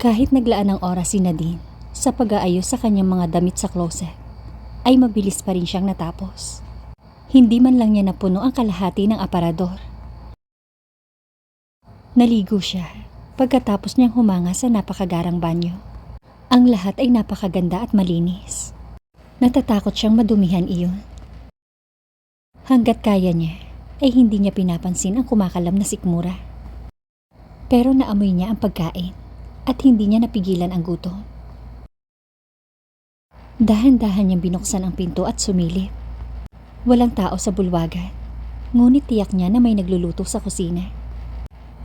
Kahit naglaan ng oras si Nadine sa pag-aayos sa kanyang mga damit sa closet, ay mabilis pa rin siyang natapos. Hindi man lang niya napuno ang kalahati ng aparador. Naligo siya pagkatapos niyang humanga sa napakagarang banyo. Ang lahat ay napakaganda at malinis. Natatakot siyang madumihan iyon. Hanggat kaya niya, ay hindi niya pinapansin ang kumakalam na sikmura. Pero naamoy niya ang pagkain at hindi niya napigilan ang gutom. Dahan-dahan niyang binuksan ang pinto at sumilip. Walang tao sa bulwagan, ngunit tiyak niya na may nagluluto sa kusina.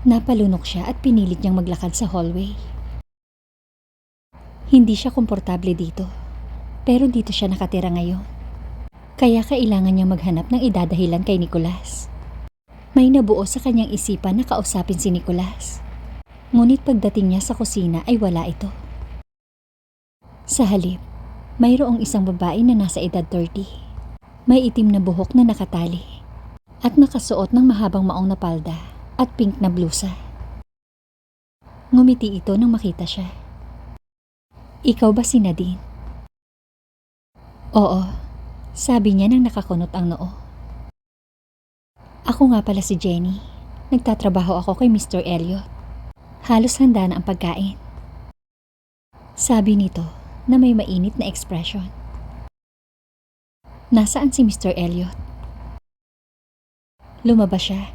Napalunok siya at pinilit niyang maglakad sa hallway. Hindi siya komportable dito, pero dito siya nakatira ngayon. Kaya kailangan niyang maghanap ng idadahilan kay Nicolas. May nabuo sa kanyang isipan na kausapin si Nicolas. Ngunit pagdating niya sa kusina ay wala ito. Sa halip, mayroong isang babae na nasa edad 30. May itim na buhok na nakatali at nakasuot ng mahabang maong na palda at pink na blusa. Ngumiti ito nang makita siya. Ikaw ba si Nadine? Oo, sabi niya nang nakakunot ang noo. Ako nga pala si Jenny. Nagtatrabaho ako kay Mr. Elliot. Halos handa na ang pagkain. Sabi nito na may mainit na ekspresyon. Nasaan si Mr. Elliot? Lumabas siya.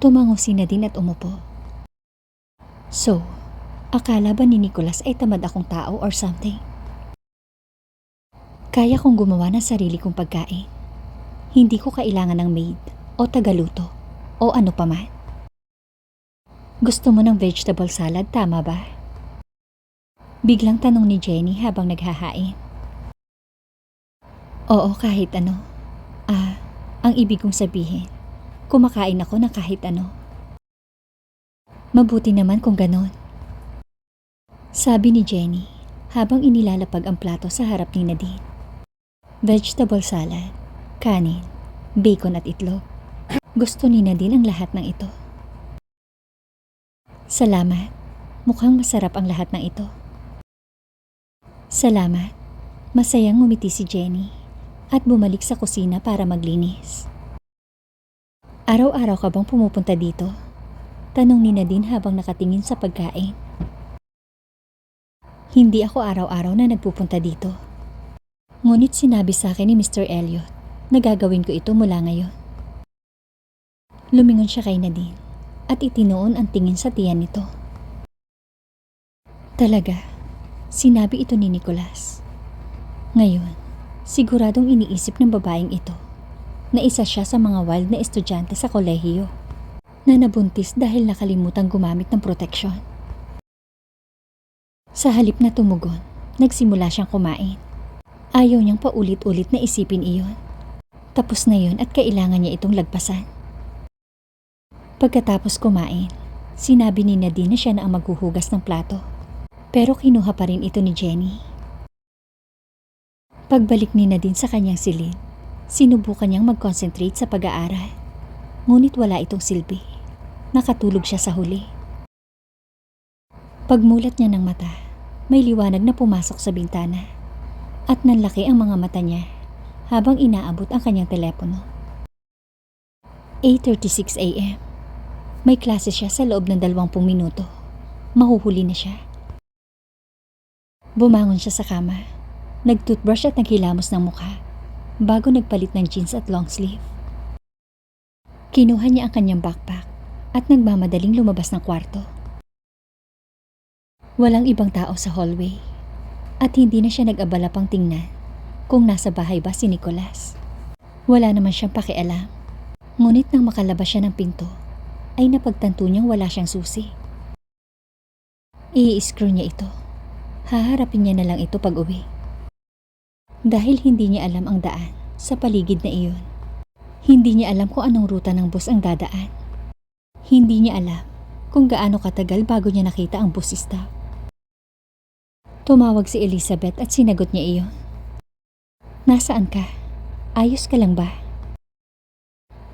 Tumango si Nadine at umupo. So, akala ba ni Nicholas ay tamad akong tao or something? Kaya kong gumawa ng sarili kong pagkain. Hindi ko kailangan ng maid o tagaluto o ano pa man. Gusto mo ng vegetable salad, tama ba? Biglang tanong ni Jenny habang naghahain. Oo, kahit ano. Ah, ang ibig kong sabihin, kumakain ako ng kahit ano. Mabuti naman kung ganon. Sabi ni Jenny habang inilalapag ang plato sa harap ni Nadine. Vegetable salad, kanin, bacon at itlog. Gusto ni Nadine ang lahat ng ito. Salamat. Mukhang masarap ang lahat ng ito. Salamat. Masayang ngumiti si Jenny at bumalik sa kusina para maglinis. Araw-araw ka bang pumupunta dito? Tanong ni Nadine habang nakatingin sa pagkain. Hindi ako araw-araw na nagpupunta dito. Ngunit sinabi sa akin ni Mr. Elliot na gagawin ko ito mula ngayon. Lumingon siya kay Nadine at itinoon ang tingin sa tiyan nito. Talaga, sinabi ito ni Nicholas. Ngayon, siguradong iniisip ng babaeng ito na isa siya sa mga wild na estudyante sa kolehiyo na nabuntis dahil nakalimutang gumamit ng proteksyon. Sa halip na tumugon, nagsimula siyang kumain. Ayaw niyang paulit-ulit na isipin iyon. Tapos na yun at kailangan niya itong lagpasan. Pagkatapos kumain, sinabi ni Nadine na siya na ang maghuhugas ng plato. Pero kinuha pa rin ito ni Jenny. Pagbalik ni Nadine sa kanyang silid, sinubukan niyang mag-concentrate sa pag-aaral. Ngunit wala itong silbi. Nakatulog siya sa huli. Pagmulat niya ng mata, may liwanag na pumasok sa bintana. At nanlaki ang mga mata niya habang inaabot ang kanyang telepono. 8.36 a.m. May klase siya sa loob ng 20 minuto. Mahuhuli na siya. Bumangon siya sa kama. Nagtoothbrush at naghilamos ng mukha bago nagpalit ng jeans at long sleeve. Kinuha niya ang kanyang backpack at nagmamadaling lumabas ng kwarto. Walang ibang tao sa hallway at hindi na siya nag-abala pang tingnan kung nasa bahay ba si Nicholas. Wala naman siyang pakialam. Ngunit nang makalabas siya ng pinto, ay napagtanto niyang wala siyang susi. I-screw niya ito. Haharapin niya na lang ito pag uwi. Dahil hindi niya alam ang daan sa paligid na iyon. Hindi niya alam kung anong ruta ng bus ang dadaan. Hindi niya alam kung gaano katagal bago niya nakita ang bus stop. Tumawag si Elizabeth at sinagot niya iyon. Nasaan ka? Ayos ka lang ba?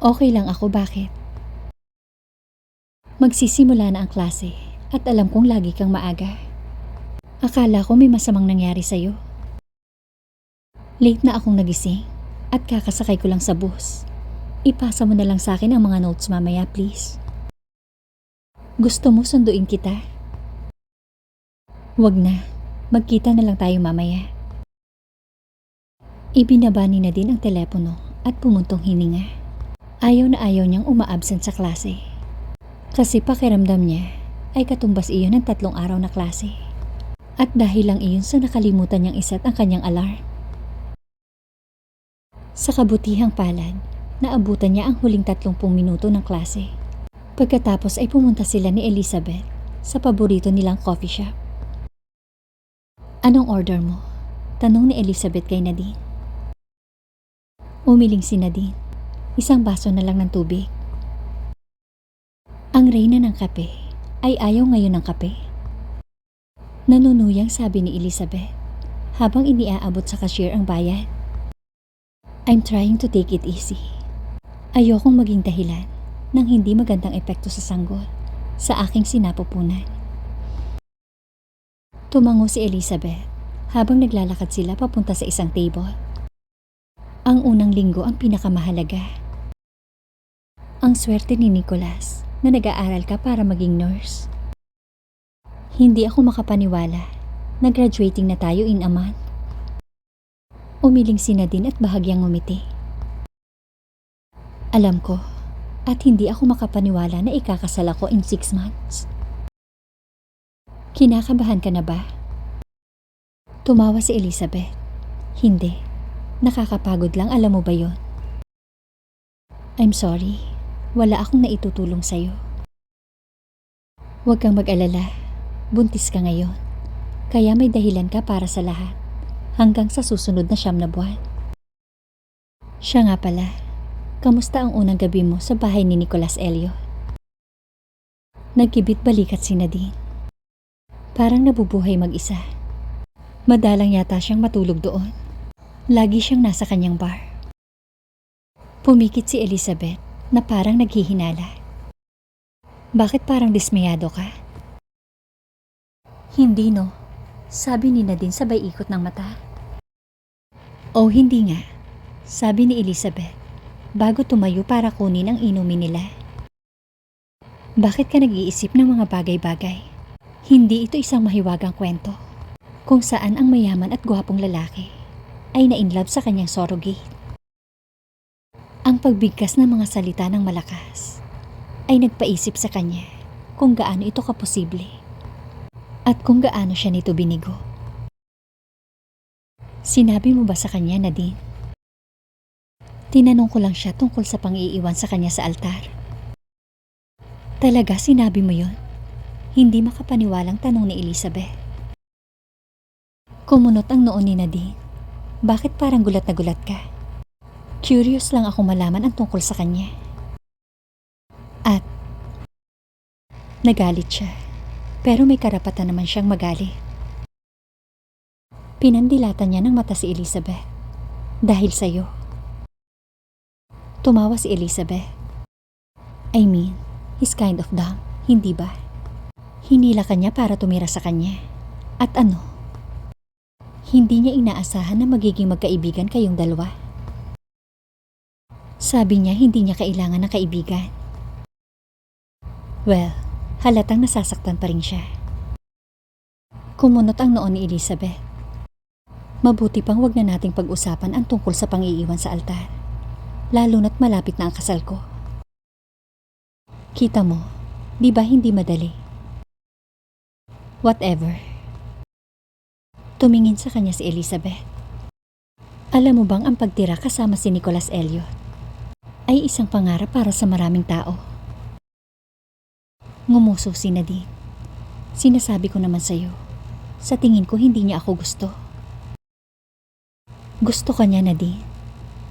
Okay lang ako, bakit? Magsisimula na ang klase At alam kong lagi kang maaga. Akala ko may masamang nangyari sa'yo. Late na akong nagising at kakasakay ko lang sa bus. Ipasa mo na lang sa akin ang mga notes mamaya please. Gusto mo sunduin kita? Wag na. Magkita na lang tayo mamaya. Ibinaba ni Nadine ang telepono at pumuntong hininga. Ayaw na ayaw niyang umaabsent sa klase. Kasi pakiramdam niya ay katumbas iyon ng tatlong araw na klase. At dahil lang iyon sa nakalimutan niyang iset ang kanyang alarm. Sa kabutihang palad, naabutan niya ang huling 30 minuto ng klase. Pagkatapos ay pumunta sila ni Elizabeth sa paborito nilang coffee shop. Anong order mo? Tanong ni Elizabeth kay Nadine. Umiling si Nadine. Isang baso na lang ng tubig. Ang reyna ng kape ay ayaw ngayon ng kape. Nanunuyang sabi ni Elizabeth habang iniaabot sa cashier ang bayad. I'm trying to take it easy. Ayokong maging dahilan ng hindi magandang epekto sa sanggol sa aking sinapupunan. Tumango si Elizabeth habang naglalakad sila papunta sa isang table. Ang unang linggo ang pinakamahalaga. Ang swerte ni Nicholas na nag-aaral ka para maging nurse. Hindi ako makapaniwala na graduating na tayo in a month. Umiling si Nadine at bahagyang ngumiti. Alam ko, at hindi ako makapaniwala na ikakasal ako in six months. Kinakabahan ka na ba? Tumawa si Elizabeth. Hindi. Nakakapagod lang, alam mo ba yon? I'm sorry. Wala akong naitutulong sa'yo. Huwag kang mag-alala. Buntis ka ngayon. Kaya may dahilan ka para sa lahat. Hanggang sa susunod na siyam na buwan. Siya nga pala. Kamusta ang unang gabi mo sa bahay ni Nicolas Elio? Nagkibit balikat si Nadine. Parang nabubuhay mag-isa. Madalang yata siyang matulog doon. Lagi siyang nasa kanyang bar. Pumikit si Elizabeth na parang naghihinala. Bakit parang dismayado ka? Hindi no. Sabi ni Nadine sabay ikot ng mata. Oh, hindi nga. Sabi ni Elizabeth bago tumayo para kunin ang inumin nila. Bakit ka nag-iisip ng mga bagay-bagay? Hindi ito isang mahiwagang kwento kung saan ang mayaman at gwapong lalaki ay na-inlove sa kanyang surrogate. Ang pagbigkas ng mga salita ng malakas ay nagpaisip sa kanya kung gaano ito kaposible at kung gaano siya nito binigo. Sinabi mo ba sa kanya, Nadine? Tinanong ko lang siya tungkol sa pang-iiwan sa kanya sa altar. Talaga sinabi mo yon? Hindi makapaniwalang tanong ni Elizabeth. Kumunot ang noon ni Nadine. Bakit parang gulat na gulat ka? Curious lang ako malaman ang tungkol sa kanya. At nagalit siya. Pero may karapatan naman siyang magalit. Pinandilatan niya ng mata si Elizabeth. Dahil sa'yo. Tumawa si Elizabeth. I mean, he's kind of dumb, hindi ba? Hinila kanya para tumira sa kanya. At ano? Hindi niya inaasahan na magiging magkaibigan kayong dalawa. Sabi niya hindi niya kailangan ng kaibigan. Well, halatang nasasaktan pa rin siya. Kumunot ang noon ni Elizabeth. Mabuti pang wag na nating pag-usapan ang tungkol sa pang-iiwan sa altar. Lalo na't malapit na ang kasal ko. Kita mo, di ba hindi madali? Whatever. Tumingin sa kanya si Elizabeth. Alam mo bang ang pagtira kasama si Nicholas Elliot ay isang pangarap para sa maraming tao? Ngumuso si Nadine. Sinasabi ko naman sa'yo, sa tingin ko hindi niya ako gusto. Gusto ka niya, Nadine.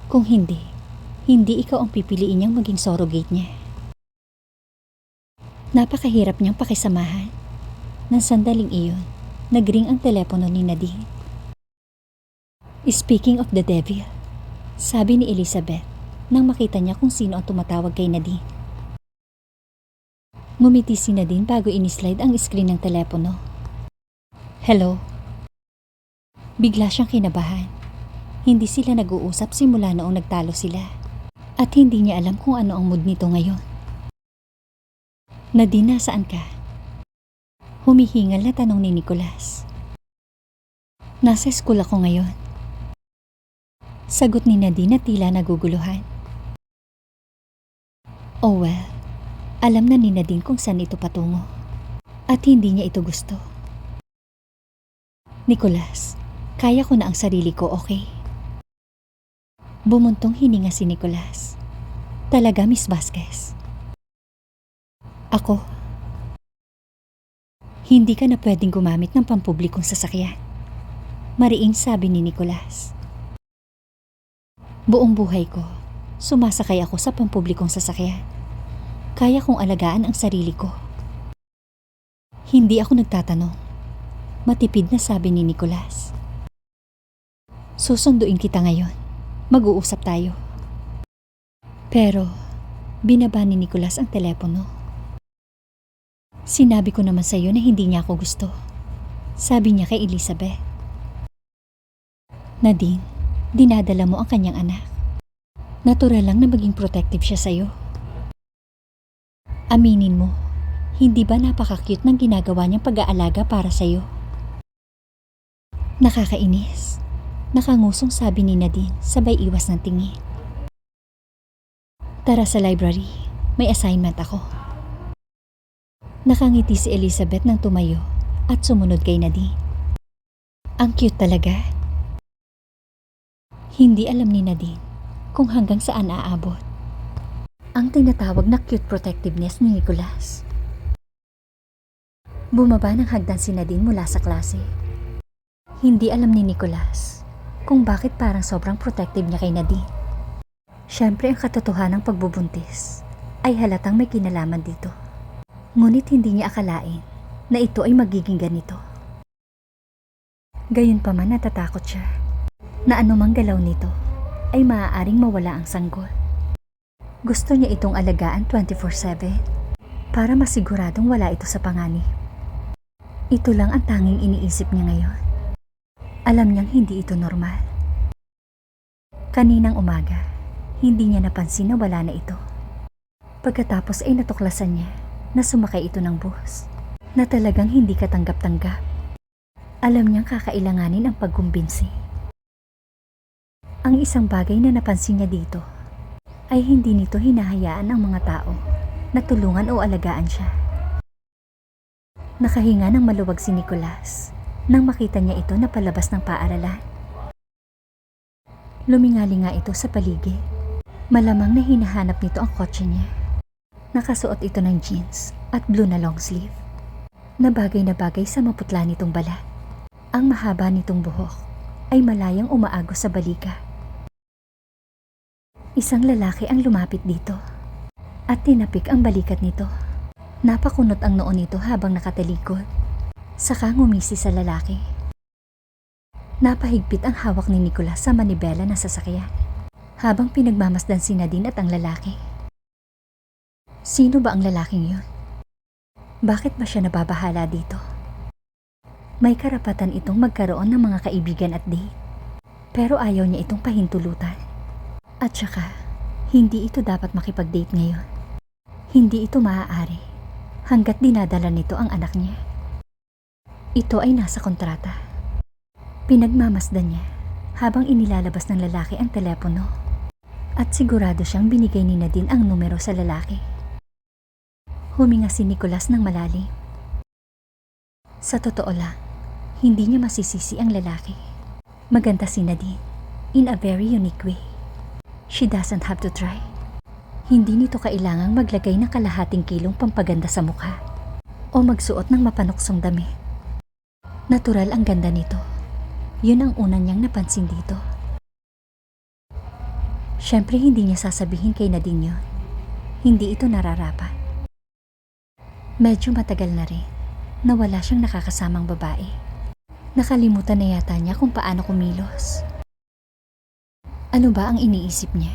Kung hindi, hindi ikaw ang pipiliin niyang maging surrogate niya. Napakahirap niyang pakisamahan. Nang sandaling iyon, nagring ang telepono ni Nadine. Speaking of the devil, sabi ni Elizabeth nang makita niya kung sino ang tumatawag kay Nadine. Ngumiti si Nadine bago inislide ang screen ng telepono. Hello? Bigla siyang kinabahan. Hindi sila nag-uusap simula noong nagtalo sila. At hindi niya alam kung ano ang mood nito ngayon. Nadine, nasaan ka? Humihingal na tanong ni Nicholas. Nasa school ako ngayon. Sagot ni Nadine na tila naguguluhan. Oh well, alam na ni Nadine kung saan ito patungo. At hindi niya ito gusto. Nicholas, kaya ko na ang sarili ko, okay? Bumuntong hininga si Nicholas. Talaga, Miss Vasquez. Ako. Hindi ka na pwedeng gumamit ng pampublikong sasakyan. Mariing sabi ni Nicholas. Buong buhay ko, sumasakay ako sa pampublikong sasakyan. Kaya kong alagaan ang sarili ko. Hindi ako nagtatanong. Matipid na sabi ni Nicholas. Susunduin kita ngayon. Mag-uusap tayo. Pero, binaba ni Nicholas ang telepono. Sinabi ko naman sa iyo na hindi niya ako gusto. Sabi niya kay Elizabeth. Nadine, dinadala mo ang kanyang anak. Natural lang na maging protective siya sa'yo. Aminin mo, hindi ba napaka-cute ng ginagawa niyang pag-aalaga para sa'yo? Nakakainis. Nakangusong sabi ni Nadine sabay iwas ng tingin. Tara sa library, may assignment ako. Nakangiti si Elizabeth nang tumayo at sumunod kay Nadine. Ang cute talaga. Hindi alam ni Nadine kung hanggang saan aabot. Ang tinatawag na cute protectiveness ni Nicholas. Bumaba ng hagdan si Nadine mula sa klase. Hindi alam ni Nicholas kung bakit parang sobrang protective niya kay Nadine. Siyempre ang katotohanan ng pagbubuntis ay halatang may kinalaman dito. Ngunit hindi niya akalain na ito ay magiging ganito. Gayunpaman natatakot siya na anumang galaw nito ay maaaring mawala ang sanggol. Gusto niya itong alagaan 24-7 para masiguradong wala ito sa panganib. Ito lang ang tanging iniisip niya ngayon. Alam niyang hindi ito normal. Kaninang umaga, hindi niya napansin na wala na ito. Pagkatapos ay natuklasan niya na sumakay ito ng bus na talagang hindi katanggap-tanggap. Alam niyang kakailanganin ang pagkumbinsi. Ang isang bagay na napansin niya dito ay hindi nito hinahayaan ang mga tao na tulungan o alagaan siya. Nakahinga ng maluwag si Nicholas nang makita niya ito na palabas ng paaralan. Lumingali nga ito sa paligid. Malamang na hinahanap nito ang kotse niya. Nakasuot ito ng jeans at blue na long sleeve. Na bagay na bagay sa maputla nitong balat. Ang mahaba nitong buhok ay malayang umaagos sa balika. Isang lalaki ang lumapit dito at tinapik ang balikat nito. Napakunot ang noo nito habang nakatalikod. Saka ngumisi sa lalaki. Napahigpit ang hawak ni Nicolas sa manibela na sasakyan habang pinagmamasdan si Nadine at ang lalaki. Sino ba ang lalaking yun? Bakit ba siya nababahala dito? May karapatan itong magkaroon ng mga kaibigan at date. Pero ayaw niya itong pahintulutan. At saka, hindi ito dapat makipag-date ngayon. Hindi ito maaari hanggat dinadala nito ang anak niya. Ito ay nasa kontrata. Pinagmamasdan niya habang inilalabas ng lalaki ang telepono. At sigurado siyang binigay ni Nadine ang numero sa lalaki. Huminga si Nicholas ng malalim. Sa totoo lang, hindi niya masisisi ang lalaki. Maganda si Nadine in a very unique way. She doesn't have to try. Hindi nito kailangang maglagay ng kalahating kilong pampaganda sa mukha o magsuot ng mapanuksong damit. Natural ang ganda nito. Yun ang una niyang napansin dito. Siyempre hindi niya sasabihin kay Nadine yun. Hindi ito nararapat. Medyo matagal na rin na wala siyang nakakasamang babae. Nakalimutan na yata niya kung paano kumilos. Ano ba ang iniisip niya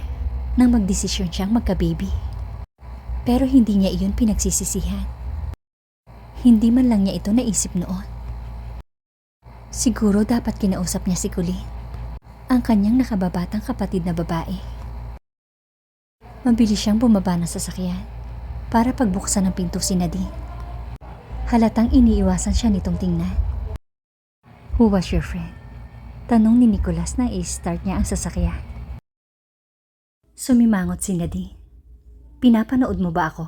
nang magdesisyon siyang magka-baby? Pero hindi niya iyon pinagsisisihan. Hindi man lang niya ito naisip noon. Siguro dapat kinausap niya si Colleen, ang kanyang nakababatang kapatid na babae. Mabilis siyang bumaba ng sasakyan para pagbuksan ng pinto si Nadine. Halatang iniiwasan siya nitong tingnan. Who was your friend? Tanong ni Nicholas na i-start niya ang sasakyan. Sumimangot si Nadine. Pinapanood mo ba ako?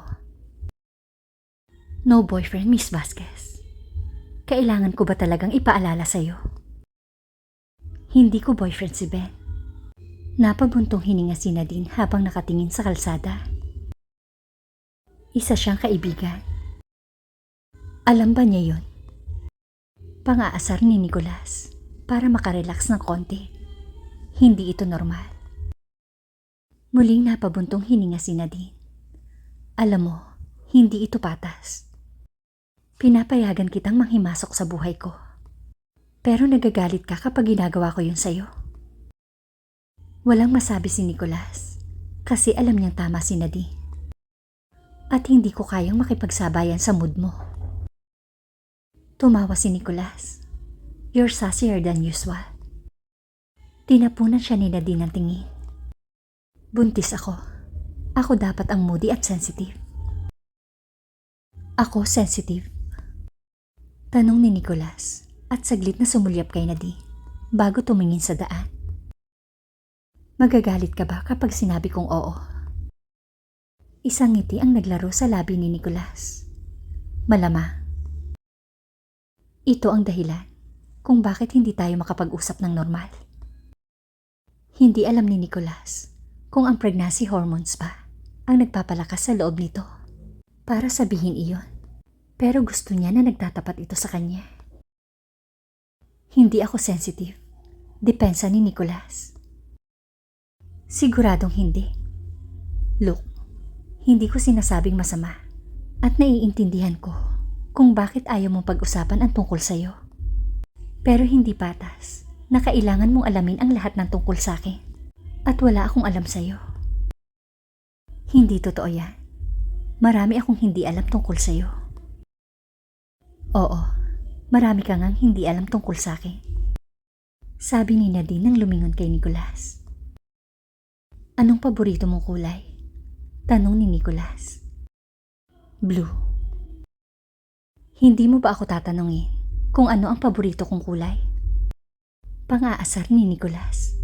No boyfriend, Miss Vasquez. Kailangan ko ba talagang ipaalala sa'yo? Hindi ko boyfriend si Ben. Napabuntong hininga si Nadine habang nakatingin sa kalsada. Isa siyang kaibigan. Alam ba niya yon? Pang-aasar ni Nicolas para makarelax ng konti. Hindi ito normal. Muling napabuntong hininga si Nadine. Alam mo, hindi ito patas. Pinapayagan kitang manghimasok sa buhay ko. Pero nagagalit ka kapag ginagawa ko yun sa'yo. Walang masabi si Nicolas kasi alam niyang tama si Nadine. At hindi ko kayang makipagsabayan sa mood mo. Tumawa si Nicolas. You're sassier than usual. Tinapunan siya ni Nadine ng tingin. Buntis ako. Ako dapat ang moody at sensitive. Ako sensitive. Tanong ni Nicolas at saglit na sumulyap kay Nadine bago tumingin sa daan. Magagalit ka ba kapag sinabi kong oo? Isang ngiti ang naglaro sa labi ni Nicolas. Malama. Ito ang dahilan kung bakit hindi tayo makapag-usap ng normal. Hindi alam ni Nicolas kung ang pregnancy hormones ba ang nagpapalakas sa loob nito para sabihin iyon. Pero gusto niya na nagtatapat ito sa kanya. Hindi ako sensitive. Depensa ni Nicolas. Siguradong hindi. Look, hindi ko sinasabing masama at naiintindihan ko kung bakit ayaw mong pag-usapan ang tungkol sa'yo. Pero hindi patas na kailangan mong alamin ang lahat ng tungkol sa akin at wala akong alam sa'yo. Hindi totoo yan. Marami akong hindi alam tungkol sa'yo. Oo, marami ka ngang hindi alam tungkol sa akin. Sabi ni Nadine nang lumingon kay Nicolas. Anong paborito mong kulay? Tanong ni Nicolas. Blue. Hindi mo ba ako tatanungin kung ano ang paborito kong kulay? Pang-aasar ni Nicolas.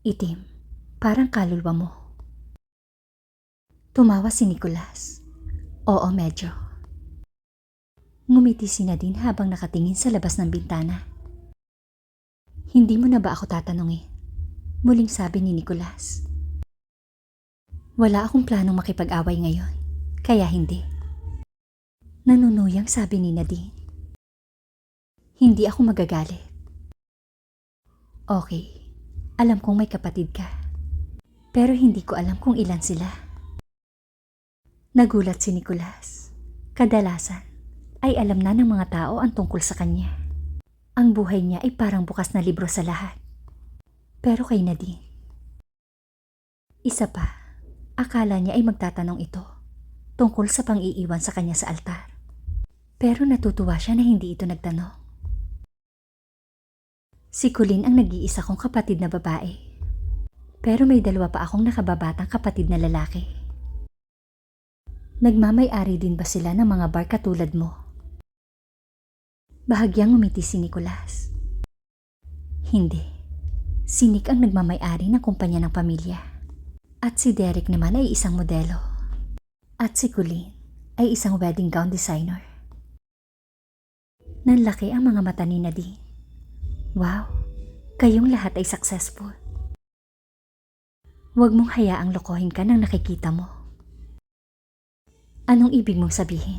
Itim, parang kaluluwa mo. Tumawa si Nicolas. Oo, medyo. Ngumiti si Nadine habang nakatingin sa labas ng bintana. Hindi mo na ba ako tatanungin? Muling sabi ni Nicolas. Wala akong planong makipag-away ngayon, kaya hindi. Nanunuyang sabi ni Nadine. Hindi ako magagalit. Okay, alam kong may kapatid ka. Pero hindi ko alam kung ilan sila. Nagulat si Nicolas. Kadalasan ay alam na ng mga tao ang tungkol sa kanya. Ang buhay niya ay parang bukas na libro sa lahat. Pero kay Nadine. Isa pa, akala niya ay magtatanong ito tungkol sa pang-iiwan sa kanya sa altar. Pero natutuwa siya na hindi ito nagtanong. Si Colleen ang nag-iisa kong kapatid na babae. Pero may dalawa pa akong nakababatang kapatid na lalaki. Nagmamay-ari din ba sila ng mga bar katulad mo? Bahagyang umiti si Nicolas. Hindi. Si Nick ang nagmamay-ari ng kumpanya ng pamilya. At si Derek naman ay isang modelo. At si Colleen ay isang wedding gown designer. Nanlaki ang mga mata ni Nadine. Wow, kayong lahat ay successful. Huwag mong hayaang lokohin ka ng nakikita mo. Anong ibig mong sabihin?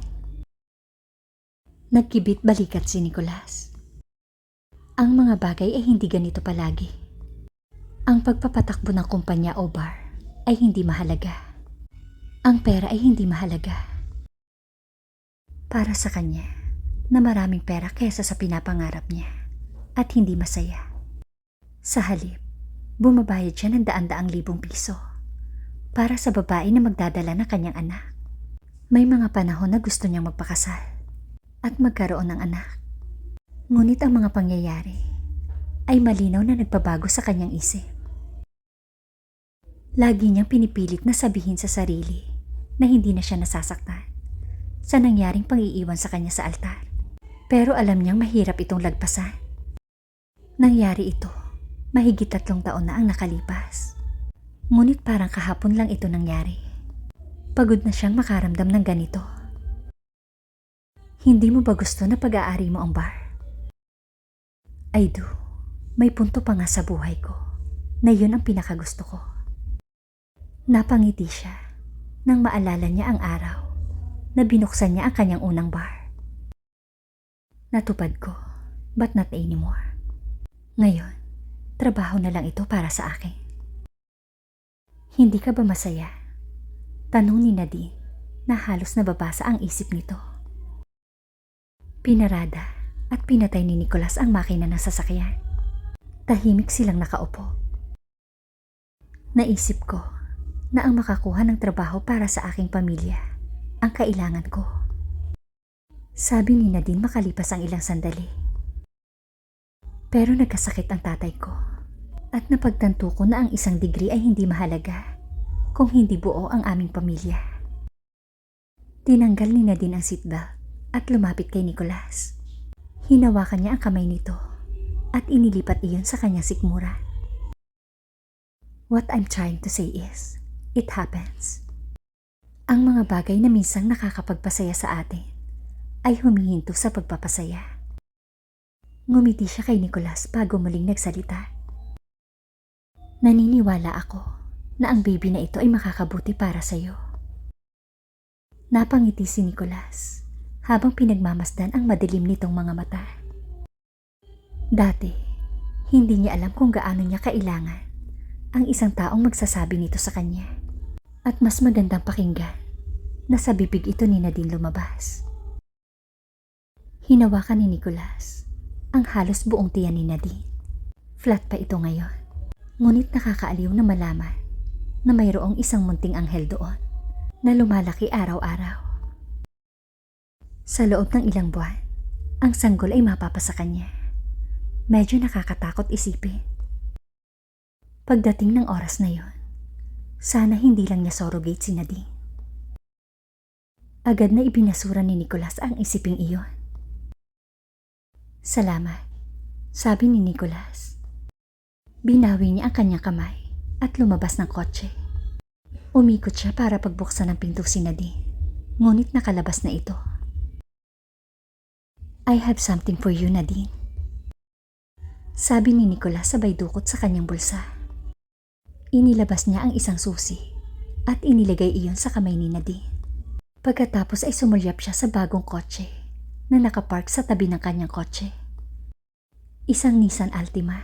Nagkibit balikat si Nicolas. Ang mga bagay ay hindi ganito palagi. Ang pagpapatakbo ng kumpanya o bar ay hindi mahalaga. Ang pera ay hindi mahalaga. Para sa kanya, na maraming pera kesa sa pinapangarap niya at hindi masaya. Sa halip, bumabayad siya ng daan-daang libong piso para sa babae na magdadala ng kanyang anak. May mga panahon na gusto niyang magpakasal at magkaroon ng anak. Ngunit ang mga pangyayari ay malinaw na nagbabago sa kanyang isip. Lagi niyang pinipilit na sabihin sa sarili na hindi na siya nasasaktan sa nangyaring pangiiwan sa kanya sa altar. Pero alam niyang mahirap itong lagpasan. Nangyari ito, mahigit tatlong taon na ang nakalipas. Ngunit parang kahapon lang ito nangyari. Pagod na siyang makaramdam ng ganito. Hindi mo ba gusto na pag-aari mo ang bar? I do. May punto pa nga sa buhay ko na yun ang pinakagusto ko. Napangiti siya nang maalala niya ang araw na binuksan niya ang kanyang unang bar. Natupad ko, but not anymore. Ngayon, trabaho na lang ito para sa akin. Hindi ka ba masaya? Tanong ni Nadine na halos nababasa ang isip nito. Pinarada at pinatay ni Nicholas ang makina ng sasakyan. Tahimik silang nakaupo. Naisip ko na ang makakuha ng trabaho para sa aking pamilya ang kailangan ko. Sabi ni Nadine makalipas ang ilang sandali. Pero nagkasakit ang tatay ko at napagtanto ko na ang isang degree ay hindi mahalaga kung hindi buo ang aming pamilya. Tinanggal ni Nadine ang seatbelt at lumapit kay Nicholas. Hinawakan niya ang kamay nito at inilipat iyon sa kanyang sikmura. What I'm trying to say is, it happens. Ang mga bagay na minsang nakakapagpasaya sa atin ay humihinto sa pagpapasaya. Ngumiti siya kay Nicholas bago muling nagsalita. Naniniwala ako na ang baby na ito ay makakabuti para sa iyo. Napangiti si Nicholas habang pinagmamasdan ang madilim nitong mga mata. Dati, hindi niya alam kung gaano niya kailangan ang isang taong magsasabi nito sa kanya. At mas magandang pakinggan na sa bibig ito ni Nadine lumabas. Hinawakan ni Nicholas ang halos buong tiyan ni Nadine. Flat pa ito ngayon. Ngunit nakakaaliw na malaman na mayroong isang munting anghel doon na lumalaki araw-araw. Sa loob ng ilang buwan, ang sanggol ay mapapasa kanya. Medyo nakakatakot isipin. Pagdating ng oras na yon, sana hindi lang niya surrogate si Nadine. Agad na ibinasura ni Nicholas ang isiping iyon. Salamat, sabi ni Nicholas. Binawi niya ang kanyang kamay at lumabas ng kotse. Umikot siya para pagbuksan ng pinto si Nadine, ngunit nakalabas na ito. I have something for you, Nadine. Sabi ni Nicholas sabay dukot sa kanyang bulsa. Inilabas niya ang isang susi at inilagay iyon sa kamay ni Nadine. Pagkatapos ay sumulyap siya sa bagong kotse na nakapark sa tabi ng kanyang kotse. Isang Nissan Altima.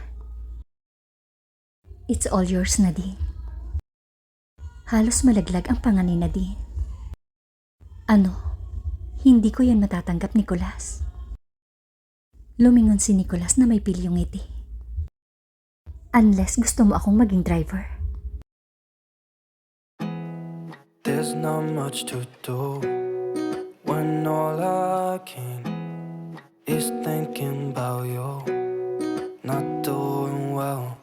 It's all yours, Nadine. Halos malaglag ang panga ni Nadine. Ano? Hindi ko yan matatanggap, Nicolas. Lumingon si Nicolas na may pilyong ngiti. Unless gusto mo akong maging driver. There's not much to do when all I can is thinking about you. Not doing well,